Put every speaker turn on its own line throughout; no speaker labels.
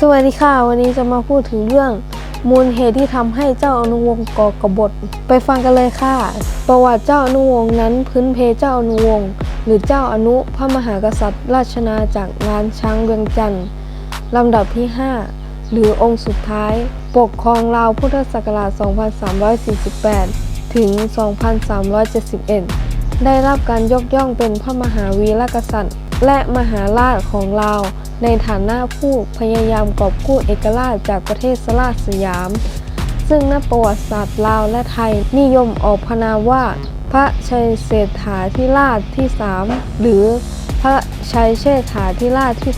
สวัสดีค่ะ วันนี้จะมาพูดถึงเรื่อง มูลเหตุที่ทำให้เจ้าอนุวงศ์ก่อกบฏ ไปฟังกันเลยค่ะ ประวัติเจ้าอนุวงศ์นั้นพื้นเพเจ้าอนุวงศ์หรือเจ้าอนุพระมหากษัตริย์ ราชนาจากรล้านช้างเวียงจันทร์ลำดับที่ 5 หรือองค์สุดท้าย ปกครองราวพุทธศักราช 2348 ถึง 2371 ได้รับการยกย่องเป็นพระมหาวีรกษัตริย์ และมหาราชของลาว ในฐานะผู้พยายามกอบกู้เอกราชจากประเทศสลาสยาม ซึ่งนักประวัติศาสตร์ลาวและไทยนิยมออกพนามว่า พระชัยเศรษฐาธิราชที่3หรือพระชัยเชษฐาธิราชที่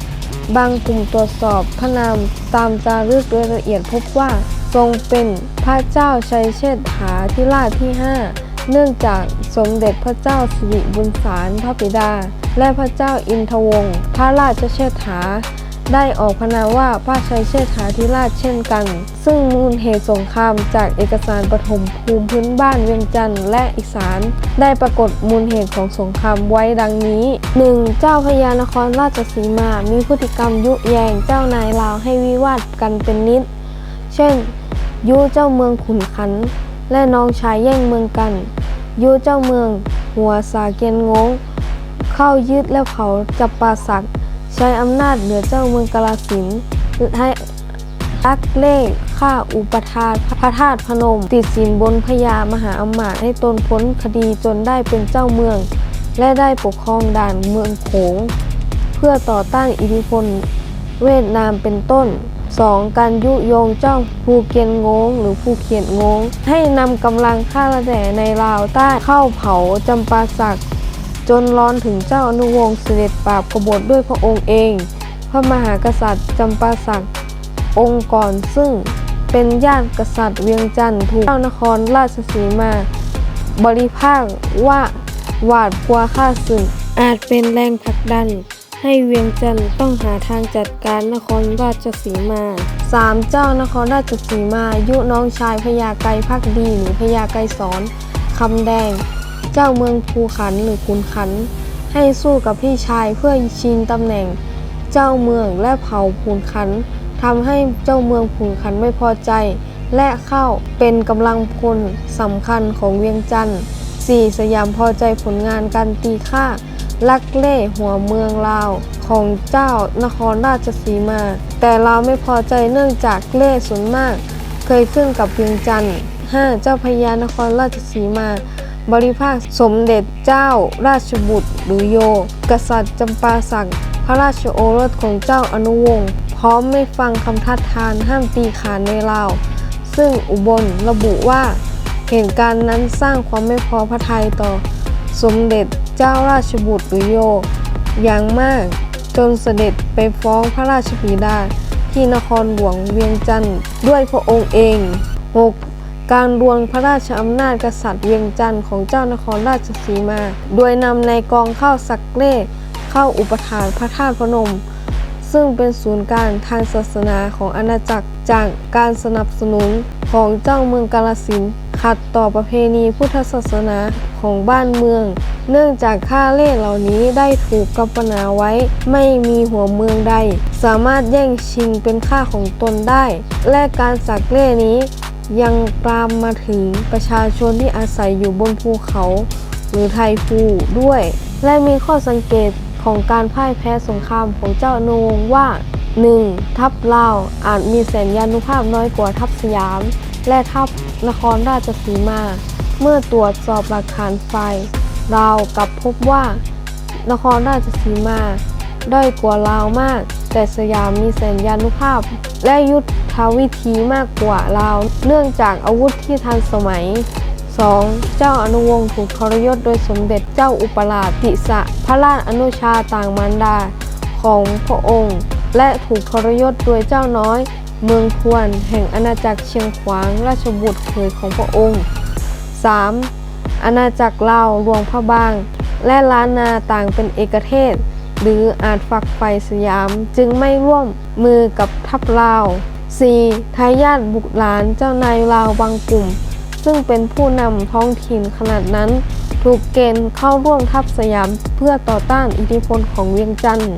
3บางกลุ่มตรวจสอบพระนามตามจารึกโดยละเอียดพบว่า ทรงเป็นพระเจ้าชัยเชษฐาธิราชที่5 เนื่องจากสมเด็จพระเจ้าสิริบุญสารพระบิดา และพระเจ้าอินทวงศ์พระราชเชษฐา ได้ออกพนาว่าพระชัยเชษฐาธิราชเช่นกัน ซึ่งมูลเหตุสงครามจากเอกสารปฐมภูมิพื้นบ้านเวียงจันทร์และอีสาน ได้ปรากฏมูลเหตุของสงครามไว้ดังนี้ 1. เจ้าพญานครราชสีมา มีพฤติกรรมยุแยงเจ้านายลาวให้วิวาทกันเป็นนิด เช่นยุเจ้าเมืองขุนขันและน้องชายแย่งเมืองกัน ยุเจ้าเมือง หัวสาเกียนงง เข้ายึดและเผาจับปาสักใช้อำนาจเหนือเจ้าเมืองกาลสินให้ลักเล่ฆ่าอุปทานพระธาตุพนม ติดสินบนพญามหาอมาตย์ให้ตนพ้นคดีจนได้เป็นเจ้าเมือง และได้ปกครองด่านเมืองโขง เพื่อต่อต้านอิทธิพลเวียดนามเป็นต้น 2. การยุยงเจ้าภูเกียนงงหรือภูเขียนงง ให้นำกำลังข้าราชการในลาวใต้เข้าเผาจำปาสัก จนร้อนถึงเจ้าอนุวงศ์เสด็จปราบกบฏด้วยพระองค์เอง พระมหากษัตริย์จำปาสัก องค์ก่อนซึ่งเป็นญาติกษัตริย์เวียงจันทร์ถูกเจ้านครราชสีมา บริภาคว่าหวาดกลัวข้าศึกอาจเป็นแรงผลักดัน ให้เวียงจันทร์ต้องหาทางจัดการนครราชสีมา 3. เจ้านครราชสีมายุน้องชายพญาไกรพักดีหรือพญาไกรสอนคำแดง เจ้าเมืองภูขันหรือขุนขัน ให้สู้กับพี่ชายเพื่อชิงตำแหน่ง เจ้าเมืองและเผ่าภูขันทำให้เจ้าเมืองภูขันไม่พอใจ และเข้าเป็นกำลังพลสำคัญของเวียงจันทร์ 4. สยามพอใจผลงานการตีฆ่า ลักเล่หัวเมืองลาวของเจ้านครราชสีมา แต่เราไม่พอใจเนื่องจากเล่ส่วนมาก เคยขึ้นกับเวียงจันทร์ 5. เจ้าพญานครราชสีมา บริภาคสมเด็จเจ้าราชบุตรหรือโย กษัตริย์จำปาสักพระราชโอรสของเจ้าอนุวงศ์พร้อมไม่ฟังคำทัดทานห้ามตีขานในลาว ซึ่งอุบลระบุว่าเหตุการณ์นั้นสร้างความไม่พอพระทัยต่อสมเด็จ เจ้าราชบุตรหรือโยอย่างมาก จนเสด็จไปฟ้องพระราชบิดาที่นครหลวงเวียงจันทร์ด้วยพระองค์เอง 6. การรวงพระราชอำนาจกษัตริย์เวียงจันทร์ของเจ้านครราชสีมา โดยนำในกองเข้าสักเล่เข้าอุปถานพระธาตุพนม ซึ่งเป็นศูนย์กลางทางศาสนาของอาณาจักรจากการสนับสนุนของเจ้าเมืองกาลสินขัดต่อประเพณีพุทธศาสนาของบ้านเมือง เนื่องจากค่าเล่เหล่านี้ได้ถูกกัปนาไว้ ไม่มีหัวเมืองใด สามารถแย่งชิงเป็นค่าของตนได้ และการสักเล่นี้ ยังตามมาถึงประชาชนที่อาศัยอยู่บนภูเขา หรือไทยภูด้วย และมีข้อสังเกตของการพ่ายแพ้สงครามของเจ้าอนุวงว่า 1. ทัพลาวอาจมีแสนยานุภาพน้อยกว่าทัพสยาม และทัพนครราชสีมา เมื่อตรวจสอบหลักฐานไฟ ล์ลากลับพบว่า นครราชสีมาด้อยกว่าลาวมาก แต่สยามมีแสนยานุภาพ และยุทธวิธีมากกว่าลาว เนื่องจากอาวุธที่ทันสมัย 2. เจ้าอนุวงศ์ถูกทรยศโดยสมเด็จเจ้าอุปราชติสะพระราชอนุชาต่างมารดาของพระองค์ และถูกทรยศโดยเจ้าน้อย เมืองพวน แห่งอาณาจักรเชียงขวางราชบุตรเขยของพระองค์ 3. อาณาจักรลาวหลวงพระบาง และล้านนาต่างเป็นเอกเทศ หรืออาจฝักไฟสยามจึงไม่ร่วมมือกับทัพลาว 4. ทายาทบุตรหลานเจ้านายลาวบางกลุ่ม ซึ่งเป็นผู้นำท้องถิ่นขนาดนั้น ถูกเกณฑ์เข้าร่วมทัพสยามเพื่อต่อต้านอิทธิพลของเวียงจันทร์